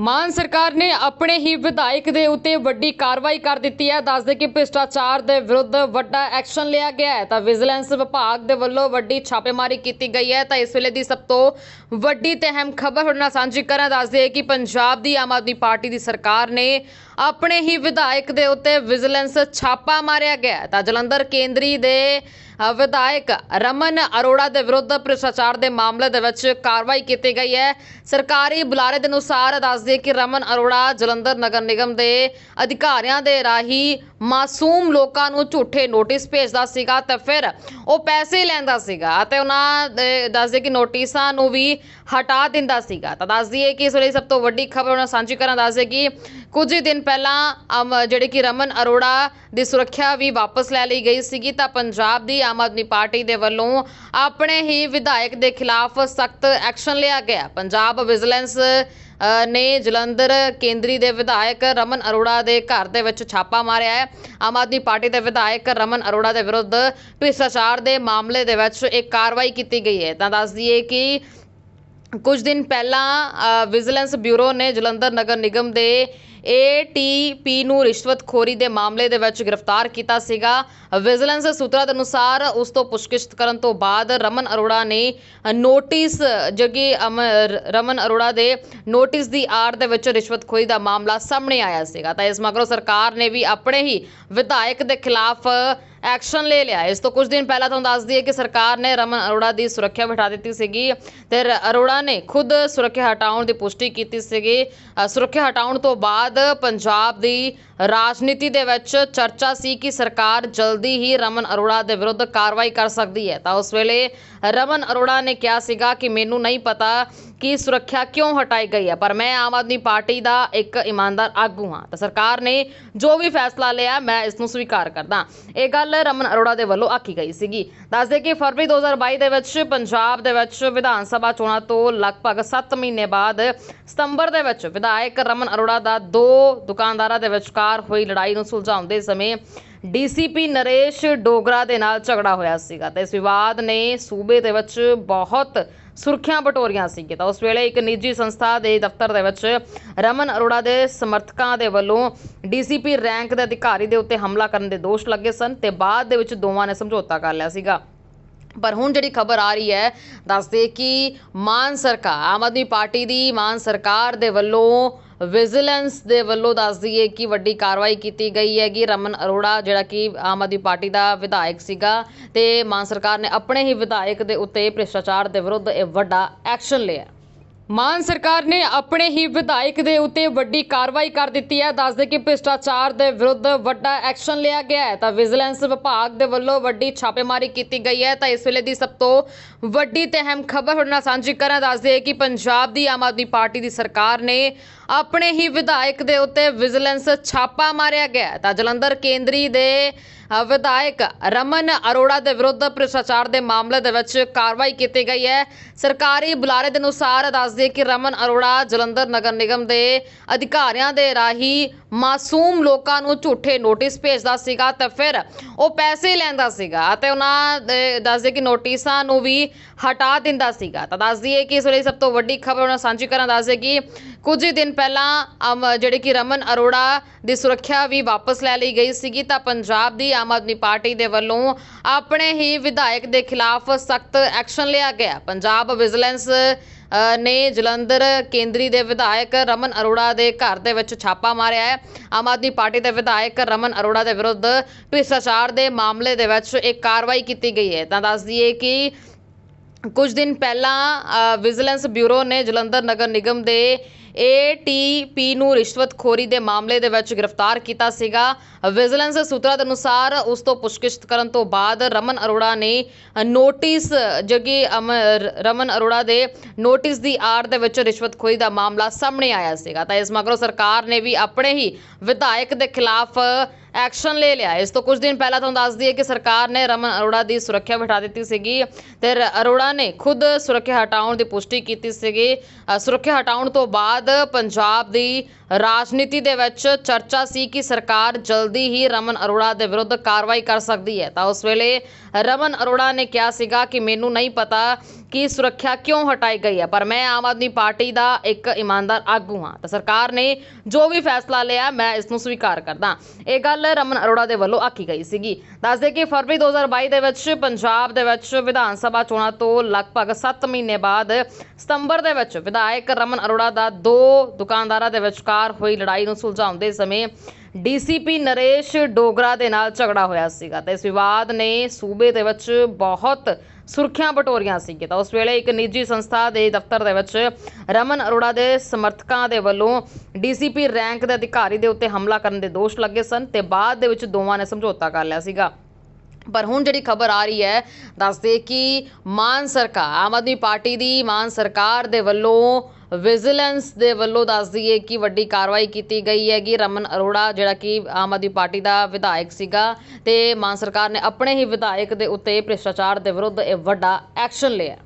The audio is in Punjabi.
ਮਾਨ ਸਰਕਾਰ ਨੇ ਆਪਣੇ ਹੀ ਵਿਧਾਇਕ ਦੇ ਉੱਤੇ ਵੱਡੀ ਕਾਰਵਾਈ ਕਰ ਦਿੱਤੀ ਹੈ। ਦੱਸਦੇ ਕਿ ਭ੍ਰਿਸ਼ਟਾਚਾਰ ਦੇ ਵਿਰੁੱਧ ਵੱਡਾ ਐਕਸ਼ਨ ਲਿਆ ਗਿਆ ਹੈ। ਤਾਂ ਵਿਜੀਲੈਂਸ ਵਿਭਾਗ ਦੇ ਵੱਲੋਂ ਵੱਡੀ ਛਾਪੇਮਾਰੀ ਕੀਤੀ ਗਈ ਹੈ। ਤਾਂ ਇਸ ਵੇਲੇ ਦੀ ਸਭ ਤੋਂ ਵੱਡੀ ਤੇ ਅਹਿਮ ਖਬਰ ਤੁਹਾਡੇ ਨਾਲ ਸਾਂਝੀ ਕਰਾਂ। ਦੱਸਦੇ ਕਿ ਪੰਜਾਬ ਦੀ ਆਮ ਆਦਮੀ ਪਾਰਟੀ ਦੀ ਸਰਕਾਰ ਨੇ ਆਪਣੇ ਹੀ ਵਿਧਾਇਕ ਦੇ ਉੱਤੇ ਵਿਜੀਲੈਂਸ ਛਾਪਾ ਮਾਰਿਆ ਗਿਆ ਤਾਂ ਜਲੰਧਰ ਕੇਂਦਰੀ ਦੇ ਵਿਧਾਇਕ ਰਮਨ ਅਰੋੜਾ ਦੇ ਵਿਰੁੱਧ ਭ੍ਰਿਸ਼ਟਾਚਾਰ ਦੇ ਮਾਮਲੇ ਦੇ ਵਿੱਚ ਕਾਰਵਾਈ ਕੀਤੀ ਗਈ ਹੈ। ਸਰਕਾਰੀ ਬੁਲਾਰੇ ਦੇ ਅਨੁਸਾਰ ਦੱਸਦੇ ਕਿ ਰਮਨ ਅਰੋੜਾ ਜਲੰਧਰ ਨਗਰ ਨਿਗਮ ਦੇ ਅਧਿਕਾਰੀਆਂ ਦੇ ਰਾਹੀਂ ਮਾਸੂਮ ਲੋਕਾਂ ਨੂੰ ਝੂਠੇ ਨੋਟਿਸ ਭੇਜਦਾ ਸੀਗਾ ਤੇ ਫਿਰ ਉਹ ਪੈਸੇ ਲੈਂਦਾ ਸੀਗਾ ਤੇ ਉਹਨਾਂ ਦੇ ਦੱਸਦੇ ਕਿ ਨੋਟਿਸਾਂ ਨੂੰ ਵੀ ਹਟਾ ਦਿੰਦਾ ਸੀਗਾ। ਤਾਂ ਦੱਸ ਦਈਏ ਕਿ ਇਸ ਵੇਲੇ ਸਭ ਤੋਂ ਵੱਡੀ ਖਬਰ ਉਹਨਾਂ ਸਾਂਝੀ ਕਰਨ ਦੱਸਦੇ ਕਿ ਕੁਝ ਹੀ ਦਿਨ ਪਹਿਲਾਂ ਅਮ, ਜਿਹੜੇ ਕਿ ਰਮਨ ਅਰੋੜਾ ਦੀ ਸੁਰੱਖਿਆ ਵੀ ਵਾਪਸ ਲੈ ਲਈ ਗਈ ਸੀਗੀ ਤਾਂ ਪੰਜਾਬ ਦੀ ਆਮ ਆਦਮੀ ਪਾਰਟੀ ਦੇ ਵੱਲੋਂ ਆਪਣੇ ਹੀ ਵਿਧਾਇਕ ਦੇ ਖਿਲਾਫ ਸਖਤ ਐਕਸ਼ਨ ਲਿਆ ਗਿਆ। ਪੰਜਾਬ ਵਿਜੀਲੈਂਸ ਨੇ ਜਲੰਧਰ ਕੇਂਦਰੀ ਦੇ ਵਿਧਾਇਕ ਰਮਨ ਅਰੋੜਾ ਦੇ ਘਰ ਦੇ ਵਿੱਚ ਛਾਪਾ ਮਾਰਿਆ ਹੈ। ਆਮ ਆਦਮੀ ਪਾਰਟੀ ਦੇ ਵਿਧਾਇਕ ਰਮਨ ਅਰੋੜਾ ਦੇ ਵਿਰੁੱਧ ਭ੍ਰਿਸ਼ਟਾਚਾਰ ਦੇ ਮਾਮਲੇ ਦੇ ਵਿੱਚ ਇੱਕ ਕਾਰਵਾਈ ਕੀਤੀ ਗਈ ਹੈ। ਤਾਂ ਦੱਸ ਦਈਏ ਕਿ ਕੁਝ ਦਿਨ ਪਹਿਲਾਂ ਵਿਜੀਲੈਂਸ ਬਿਊਰੋ ਨੇ ਜਲੰਧਰ ਨਗਰ ਨਿਗਮ ਦੇ ਏਟੀਪੀ ਨੂੰ ਰਿਸ਼ਵਤਖੋਰੀ ਦੇ ਮਾਮਲੇ ਦੇ ਵਿੱਚ ਗ੍ਰਿਫਤਾਰ ਕੀਤਾ ਸੀਗਾ। ਵਿਜੀਲੈਂਸ ਸੂਤਰਾਂ ਦੇ ਅਨੁਸਾਰ ਉਸ ਤੋਂ ਪੁੱਛਗਿੱਛ ਕਰਨ ਤੋਂ ਬਾਅਦ ਰਮਨ ਅਰੋੜਾ ਨੇ ਅ, ਨੋਟਿਸ ਜਗੀ ਰਮਨ ਅਰੋੜਾ ਦੇ ਨੋਟਿਸ ਦੀ ਆੜ ਦੇ ਵਿੱਚ ਰਿਸ਼ਵਤਖੋਰੀ ਦਾ ਮਾਮਲਾ ਸਾਹਮਣੇ ਆਇਆ ਸੀਗਾ। ਤਾਂ ਇਸ ਮਗਰੋਂ ਸਰਕਾਰ ਨੇ ਵੀ ਆਪਣੇ ਹੀ ਵਿਧਾਇਕ ਦੇ ਖਿਲਾਫ ਐਕਸ਼ਨ ਲੈ ਲਿਆ। ਇਸ ਤੋਂ ਕੁਝ ਦਿਨ ਪਹਿਲਾਂ ਤੁਹਾਨੂੰ ਦੱਸ ਦਈਏ ਕਿ ਸਰਕਾਰ ਨੇ ਰਮਨ ਅਰੋੜਾ ਦੀ ਸੁਰੱਖਿਆ ਬਿਠਾ ਦਿੱਤੀ ਸੀਗੀ ਤੇ ਰ- ਅਰੋੜਾ ਨੇ ਖੁਦ ਸੁਰੱਖਿਆ ਹਟਾਉਣ ਦੀ ਪੁਸ਼ਟੀ ਕੀਤੀ ਸੀਗੀ। ਸੁਰੱਖਿਆ ਹਟਾਉਣ ਤੋਂ ਬਾਅਦ ਪੰਜਾਬ ਦੀ ਰਾਜਨੀਤੀ ਦੇ ਵਿੱਚ ਚਰਚਾ ਸੀ ਕਿ ਸਰਕਾਰ ਜਲਦੀ ਹੀ ਰਮਨ ਅਰੋੜਾ ਦੇ ਵਿਰੁੱਧ ਕਾਰਵਾਈ ਕਰ ਸਕਦੀ ਹੈ। ਤਾਂ ਉਸ ਵੇਲੇ ਰਮਨ ਅਰੋੜਾ ਨੇ ਕਿਹਾ ਸੀਗਾ ਕਿ ਮੈਨੂੰ ਨਹੀਂ ਪਤਾ ਕਿ ਸੁਰੱਖਿਆ ਕਿਉਂ ਹਟਾਈ ਗਈ ਹੈ ਪਰ ਮੈਂ ਆਮ ਆਦਮੀ ਪਾਰਟੀ ਦਾ ਇੱਕ ਇਮਾਨਦਾਰ ਆਗੂ ਹਾਂ ਤਾਂ ਸਰਕਾਰ ਨੇ ਜੋ ਵੀ ਫੈਸਲਾ ਲਿਆ ਮੈਂ ਇਸ ਨੂੰ ਸਵੀਕਾਰ ਕਰਦਾ ਇਹ ਗੱਲ ਰਮਨ ਅਰੋੜਾ ਦੇ ਵੱਲੋਂ ਆਖੀ ਗਈ ਸੀਗੀ ਦੱਸਦੇ ਕਿ ਫਰਵਰੀ 2022 ਦੇ ਵਿੱਚ ਪੰਜਾਬ ਦੇ ਵਿੱਚ ਵਿਧਾਨ ਸਭਾ ਚੋਣਾਂ ਤੋਂ ਲਗਭਗ 7 ਮਹੀਨੇ ਬਾਅਦ ਸਤੰਬਰ ਦੇ ਵਿੱਚ ਵਿਧਾਇਕ ਰਮਨ ਅਰੋੜਾ ਦਾ ਦੋ ਦੁਕਾਨਦਾਰਾਂ ਦੇ ਵਿਚਕਾਰ ਹੋਈ ਲੜਾਈ ਨੂੰ ਸੁਲਝਾਉਂਦੇ ਸਮੇਂ ਡੀਸੀਪੀ ਨਰੇਸ਼ ਡੋਗਰਾ ਦੇ ਨਾਲ ਝਗੜਾ ਹੋਇਆ ਸੀਗਾ ਤੇ ਇਸ ਵਿਵਾਦ ਨੇ ਸੂਬੇ ਦੇ ਵਿੱਚ ਬਹੁਤ ਸੁਰਖੀਆਂ ਬਟੋਰੀਆਂ ਸੀਗੀਆਂ। ਤਾਂ ਉਸ ਵੇਲੇ ਇੱਕ ਨਿੱਜੀ ਸੰਸਥਾ ਦੇ ਦਫ਼ਤਰ ਦੇ ਵਿੱਚ ਰਮਨ ਅਰੋੜਾ ਦੇ ਸਮਰਥਕਾਂ ਦੇ ਵੱਲੋਂ ਡੀਸੀਪੀ ਰੈਂਕ ਦੇ ਅਧਿਕਾਰੀ ਦੇ ਉੱਤੇ ਹਮਲਾ ਕਰਨ ਦੇ ਦੋਸ਼ ਲੱਗੇ ਸਨ ਤੇ ਬਾਅਦ ਦੇ ਵਿੱਚ ਦੋਵਾਂ ਨੇ ਸਮਝੌਤਾ ਕਰ ਲਿਆ ਸੀਗਾ। ਪਰ ਹੁਣ ਜਿਹੜੀ ਖਬਰ ਆ ਰਹੀ ਹੈ, ਦੱਸਦੇ ਕਿ ਮਾਨ ਸਰਕਾਰ, ਆਮ ਆਦਮੀ ਪਾਰਟੀ ਦੀ ਮਾਨ ਸਰਕਾਰ ਦੇ ਵੱਲੋਂ ਵਿਜੀਲੈਂਸ ਦੇ ਵੱਲੋਂ ਦੱਸ ਦਈਏ ਕਿ ਵੱਡੀ ਕਾਰਵਾਈ ਕੀਤੀ ਗਈ ਹੈਗੀ। ਰਮਨ ਅਰੋੜਾ, ਜਿਹੜਾ ਕਿ ਆਮ ਆਦਮੀ ਪਾਰਟੀ ਦਾ ਵਿਧਾਇਕ ਸੀਗਾ ਤੇ ਮਾਨ ਸਰਕਾਰ ਨੇ ਆਪਣੇ ਹੀ ਵਿਧਾਇਕ ਦੇ ਉੱਤੇ ਭ੍ਰਿਸ਼ਟਾਚਾਰ ਦੇ ਵਿਰੁੱਧ ਇਹ ਵੱਡਾ ਐਕਸ਼ਨ ਲਿਆ। ਮਾਨ ਸਰਕਾਰ ਨੇ ਆਪਣੇ ਹੀ ਵਿਧਾਇਕ ਦੇ ਉੱਤੇ ਵੱਡੀ ਕਾਰਵਾਈ ਕਰ ਦਿੱਤੀ ਹੈ। ਦੱਸਦੇ ਕਿ ਭ੍ਰਿਸ਼ਟਾਚਾਰ ਦੇ ਵਿਰੁੱਧ ਵੱਡਾ ਐਕਸ਼ਨ ਲਿਆ ਗਿਆ ਹੈ। ਤਾਂ ਵਿਜੀਲੈਂਸ ਵਿਭਾਗ ਦੇ ਵੱਲੋਂ ਵੱਡੀ ਛਾਪੇਮਾਰੀ ਕੀਤੀ ਗਈ ਹੈ। ਤਾਂ ਇਸ ਵੇਲੇ ਦੀ ਸਭ ਤੋਂ ਵੱਡੀ ਤੇ ਅਹਿਮ ਖਬਰ ਤੁਹਾਡੇ ਨਾਲ ਸਾਂਝੀ ਕਰਾਂ ਦੱਸਦੇ ਕਿ ਪੰਜਾਬ ਦੀ ਆਮ ਆਦਮੀ ਪਾਰਟੀ ਦੀ ਸਰਕਾਰ ਨੇ ਆਪਣੇ ਹੀ ਵਿਧਾਇਕ ਦੇ ਉੱਤੇ ਵਿਜੀਲੈਂਸ ਛਾਪਾ ਮਾਰਿਆ ਗਿਆ ਤਾਂ ਜਲੰਧਰ ਕੇਂਦਰੀ ਦੇ ਵਿਧਾਇਕ ਰਮਨ ਅਰੋੜਾ ਦੇ ਵਿਰੁੱਧ ਭ੍ਰਿਸ਼ਟਾਚਾਰ ਦੇ ਮਾਮਲੇ ਦੇ ਵਿੱਚ ਕਾਰਵਾਈ ਕੀਤੀ ਗਈ ਹੈ। ਸਰਕਾਰੀ ਬੁਲਾਰੇ ਦੇ ਅਨੁਸਾਰ ਦੱਸਦੇ ਕਿ ਰਮਨ ਅਰੋੜਾ ਜਲੰਧਰ ਨਗਰ ਨਿਗਮ ਦੇ ਅਧਿਕਾਰੀਆਂ ਦੇ ਰਾਹੀਂ ਮਾਸੂਮ ਲੋਕਾਂ ਨੂੰ ਝੂਠੇ ਨੋਟਿਸ ਭੇਜਦਾ ਸੀਗਾ ਤੇ ਫਿਰ ਉਹ ਪੈਸੇ ਲੈਂਦਾ ਸੀਗਾ ਤੇ ਉਹਨਾਂ ਦੇ ਦੱਸਦੇ ਕਿ ਨੋਟਿਸਾਂ ਨੂੰ ਵੀ ਹਟਾ ਦਿੰਦਾ ਸੀਗਾ। ਤਾਂ ਦੱਸ ਦਈਏ ਕਿ ਇਸ ਵੇਲੇ ਸਭ ਤੋਂ ਵੱਡੀ ਖਬਰ ਉਹਨਾਂ ਸਾਂਝੀ ਕਰਨ ਦੱਸਦੇ ਕਿ ਕੁਝ ਹੀ ਦਿਨ ਪਹਿਲਾਂ ਅਮ, ਜਿਹੜੇ ਕਿ ਰਮਨ ਅਰੋੜਾ ਦੀ ਸੁਰੱਖਿਆ ਵੀ ਵਾਪਸ ਲੈ ਲਈ ਗਈ ਸੀਗੀ ਤਾਂ ਪੰਜਾਬ ਦੀ ਆਮ ਆਦਮੀ ਪਾਰਟੀ ਦੇ ਵੱਲੋਂ ਆਪਣੇ ਹੀ ਵਿਧਾਇਕ ਦੇ ਖਿਲਾਫ ਸਖਤ ਐਕਸ਼ਨ ਲਿਆ ਗਿਆ। ਪੰਜਾਬ ਵਿਜੀਲੈਂਸ ਨੇ ਜਲੰਧਰ ਕੇਂਦਰੀ ਦੇ ਵਿਧਾਇਕ ਰਮਨ ਅਰੋੜਾ ਦੇ ਘਰ ਦੇ ਵਿੱਚ ਛਾਪਾ ਮਾਰਿਆ ਹੈ। ਆਮ ਆਦਮੀ ਪਾਰਟੀ ਦੇ ਵਿਧਾਇਕ ਰਮਨ ਅਰੋੜਾ ਦੇ ਵਿਰੁੱਧ ਭ੍ਰਿਸ਼ਟਾਚਾਰ ਦੇ ਮਾਮਲੇ ਦੇ ਵਿੱਚ ਇੱਕ ਕਾਰਵਾਈ ਕੀਤੀ ਗਈ ਹੈ। ਤਾਂ ਦੱਸ ਦਈਏ ਕਿ ਕੁਝ ਦਿਨ ਪਹਿਲਾਂ ਵਿਜੀਲੈਂਸ ਬਿਊਰੋ ਨੇ ਜਲੰਧਰ ਨਗਰ ਨਿਗਮ ਦੇ ਏਟੀਪੀ ਨੂੰ ਰਿਸ਼ਵਤਖੋਰੀ ਦੇ ਮਾਮਲੇ ਦੇ ਵਿੱਚ ਗ੍ਰਿਫਤਾਰ ਕੀਤਾ ਸੀਗਾ। ਵਿਜੀਲੈਂਸ ਸੂਤਰਾਂ ਦੇ ਅਨੁਸਾਰ ਉਸ ਤੋਂ ਪੁੱਛਗਿੱਛ ਕਰਨ ਤੋਂ ਬਾਅਦ ਰਮਨ ਅਰੋੜਾ ਨੇ ਨੋਟਿਸ ਜਗੀ ਅਮ, ਰ- ਰਮਨ ਅਰੋੜਾ ਦੇ ਨੋਟਿਸ ਦੀ ਆੜ ਦੇ ਵਿੱਚ ਰਿਸ਼ਵਤਖੋਰੀ ਦਾ ਮਾਮਲਾ ਸਾਹਮਣੇ ਆਇਆ ਸੀਗਾ। ਤਾਂ ਇਸ ਮਗਰੋਂ ਸਰਕਾਰ ਨੇ ਵੀ ਆਪਣੇ ਹੀ ਵਿਧਾਇਕ ਦੇ ਖਿਲਾਫ ਐਕਸ਼ਨ ਲੈ ਲਿਆ। ਇਸ ਤੋਂ ਕੁਝ ਦਿਨ ਪਹਿਲਾਂ ਤੁਹਾਨੂੰ ਦੱਸ ਦਈਏ ਕਿ ਸਰਕਾਰ ਨੇ ਰਮਨ ਅਰੋੜਾ ਦੀ ਸੁਰੱਖਿਆ ਬਿਠਾ ਦਿੱਤੀ ਸੀਗੀ ਤੇ ਰ- ਅਰੋੜਾ ਨੇ ਖੁਦ ਸੁਰੱਖਿਆ ਹਟਾਉਣ ਦੀ ਪੁਸ਼ਟੀ ਕੀਤੀ ਸੀਗੀ। ਸੁਰੱਖਿਆ ਹਟਾਉਣ ਤੋਂ ਬਾਅਦ ਪੰਜਾਬ ਦੀ ਰਾਜਨੀਤੀ ਦੇ ਵਿੱਚ ਚਰਚਾ ਸੀ ਕਿ ਸਰਕਾਰ ਜਲਦੀ ਹੀ ਰਮਨ ਅਰੋੜਾ ਦੇ ਵਿਰੁੱਧ ਕਾਰਵਾਈ ਕਰ ਸਕਦੀ ਹੈ। ਤਾਂ ਉਸ ਵੇਲੇ ਰਮਨ ਅਰੋੜਾ ਨੇ ਕਿਹਾ ਸੀਗਾ ਕਿ ਮੈਨੂੰ ਨਹੀਂ ਪਤਾ ਕਿ ਸੁਰੱਖਿਆ ਕਿਉਂ ਹਟਾਈ ਗਈ ਹੈ, ਪਰ ਮੈਂ ਆਮ ਆਦਮੀ ਪਾਰਟੀ ਦਾ ਇੱਕ ਇਮਾਨਦਾਰ ਆਗੂ ਹਾਂ। ਤਾਂ ਸਰਕਾਰ ਨੇ ਜੋ ਵੀ ਫੈਸਲਾ ਲਿਆ, ਮੈਂ ਇਸ ਨੂੰ ਸਵੀਕਾਰ ਕਰਦਾ। ਇਹ ਗੱਲ ਰਮਨ ਅਰੋੜਾ ਦੇ ਵੱਲੋਂ ਆਖੀ ਗਈ ਸੀਗੀ। ਦੱਸਦੇ ਕਿ ਫਰਵਰੀ 2022 ਦੇ ਵਿੱਚ ਪੰਜਾਬ ਦੇ ਵਿੱਚ ਵਿਧਾਨ ਸਭਾ ਚੋਣਾਂ ਤੋਂ ਲਗਭਗ 7 ਮਹੀਨੇ ਬਾਅਦ ਸਤੰਬਰ ਦੇ ਵਿੱਚ ਵਿਧਾਇਕ ਰਮਨ ਅਰੋੜਾ ਦਾ ਦੋ ਦੁਕਾਨਦਾਰਾਂ ਦੇ ਵਿਚਕਾਰ ਹੋਈ ਲੜਾਈ ਨੂੰ ਸੁਲਝਾਉਂਦੇ ਸਮੇਂ ਡੀਸੀਪੀ ਨਰੇਸ਼ ਡੋਗਰਾ ਦੇ ਨਾਲ ਝਗੜਾ ਹੋਇਆ ਸੀਗਾ ਤੇ ਇਸ ਵਿਵਾਦ ਨੇ ਸੂਬੇ ਦੇ ਵਿੱਚ ਬਹੁਤ ਸੁਰਖੀਆਂ ਬਟੋਰੀਆਂ ਸੀਗੇ ਤਾਂ ਉਸ ਵੇਲੇ ਇੱਕ ਨਿੱਜੀ ਸੰਸਥਾ ਦੇ ਦਫ਼ਤਰ ਦੇ ਵਿੱਚ ਰਮਨ ਅਰੋੜਾ ਦੇ ਸਮਰਥਕਾਂ ਦੇ ਵੱਲੋਂ ਡੀਸੀਪੀ ਰੈਂਕ ਦੇ ਅਧਿਕਾਰੀ ਦੇ ਉੱਤੇ ਹਮਲਾ ਕਰਨ ਦੇ ਦੋਸ਼ ਲੱਗੇ ਸਨ ਤੇ ਬਾਅਦ ਦੇ ਵਿੱਚ ਦੋਵਾਂ ਨੇ ਸਮਝੌਤਾ ਕਰ ਲਿਆ ਸੀਗਾ। ਪਰ ਹੁਣ ਜਿਹੜੀ ਖਬਰ ਆ ਰਹੀ ਹੈ, ਦੱਸਦੇ ਕਿ ਮਾਨ ਸਰਕਾਰ, ਆਮ ਆਦਮੀ ਪਾਰਟੀ ਦੀ ਮਾਨ ਸਰਕਾਰ ਦੇ ਵੱਲੋਂ ਵਿਜੀਲੈਂਸ ਦੇ ਵੱਲੋਂ ਦੱਸ ਦਈਏ ਕਿ ਵੱਡੀ ਕਾਰਵਾਈ ਕੀਤੀ ਗਈ ਹੈਗੀ। ਰਮਨ ਅਰੋੜਾ, ਜਿਹੜਾ ਕਿ ਆਮ ਆਦਮੀ ਪਾਰਟੀ ਦਾ ਵਿਧਾਇਕ ਸੀਗਾ ਤੇ ਮਾਨ ਸਰਕਾਰ ਨੇ ਆਪਣੇ ਹੀ ਵਿਧਾਇਕ ਦੇ ਉੱਤੇ ਭ੍ਰਿਸ਼ਟਾਚਾਰ ਦੇ ਵਿਰੁੱਧ ਇਹ ਵੱਡਾ ਐਕਸ਼ਨ ਲਿਆ।